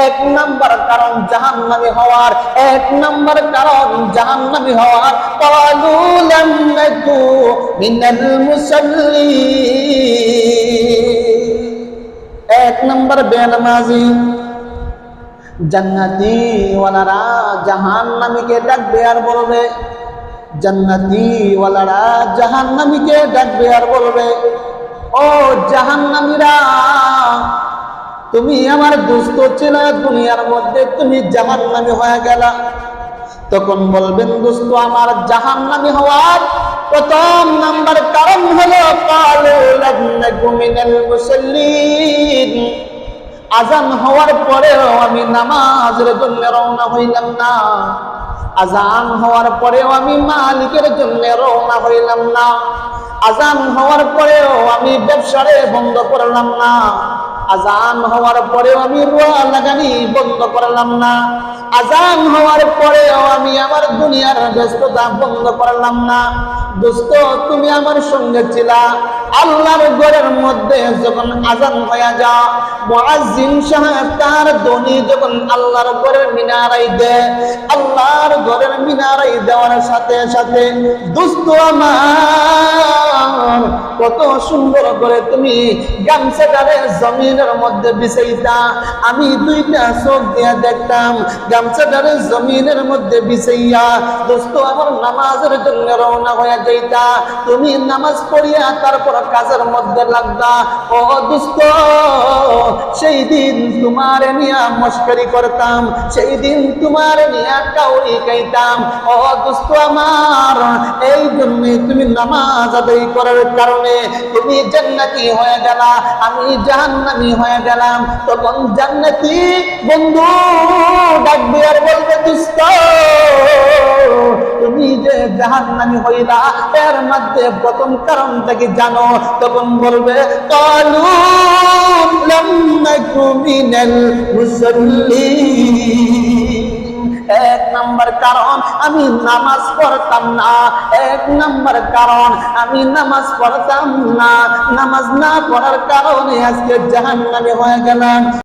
এক নাম্বার কারণ জাহান্নামী হওয়ার, এক নাম্বার কারণ জাহান্নামী হওয়ার। নাকু মিনাল মুসাল্লিন। এক নাম্বার বেনামাজি, জান্নাতি ওয়ালারা জাহান্নামীকে ডাকবে আর বলবে, জান্নাতি ওয়ালারা জাহান্নামীকে ডাকবে আর বলবে, ও জাহান্নামীরা তুমি আমার দুস্থ ছিল, দুনিয়ার মধ্যে তুমি জাহান্নামী হয়ে গেলা। তখন বলবেন দোস্ত আমার জাহান্নামী হওয়ার প্রথম নাম্বার কারণ হলো আজান হওয়ার পরেও আমি নামাজের জন্য রওনা হইলাম না। আজান হওয়ার পরেও আমি মালিকের জন্য রওনা হইলাম না। আজান হওয়ার পরেও আমি ব্যবসারে বন্ধ করলাম না। আজান হওয়ার পরেও আমি রোয়া লাগানি বন্ধ করলাম না। আজান হওয়ার পরেও আমি আমার দুনিয়ার ব্যস্ততা বন্ধ করলাম না। দোস্ত, তুমি আমার সঙ্গে ছিলা। আল্লাহর ঘরের মধ্যে যখন আজান হয়ে যা মুয়াজ্জিন সাহেব তার ধ্বনি যখন আল্লাহর ঘরের মিনারাই দেয়, আল্লাহর ঘরের মিনারাই দেওয়ার সাথে সাথে, দোস্ত আমার কত সুন্দর করে তুমি গামছাটারে জমিনের মধ্যে বিছাইতা। আমি দুইটা চোখ দিয়ে দেখতাম গামছাটারে জমিনের মধ্যে বিছাইয়া। দোস্ত, আমার নামাজের জন্য রওনা হয়ে যাইতা। তুমি নামাজ পড়িয়া তারপর কাজের মধ্যে লাগতা ও দোস্ত, সেই দিন তোমার নিয়া মস্করি করতাম। সেই দিন তোমার ও দোস্ত আমার, এই জন্য তুমি নামাজ আদায় করার কারণে তুমি জান্নাতি হয়ে গেলা, আমি জাহান্নামি হয়ে গেলাম। তখন জান্নাতি বন্ধু ডাকবে আর বলবে তুমি যে জাহান্নামি হইলা, এর মধ্যে প্রথম কারণটা কি জানো? তখন বলবে, কালু মিনাল মুসাল্লিন এক নাম্বার কারণ, আমি নামাজ পড়তাম না। এক নাম্বার কারণ, আমি নামাজ পড়তাম না। নামাজ না পড়ার কারণে আজকে জাহান্নামে হয়ে গেলাম।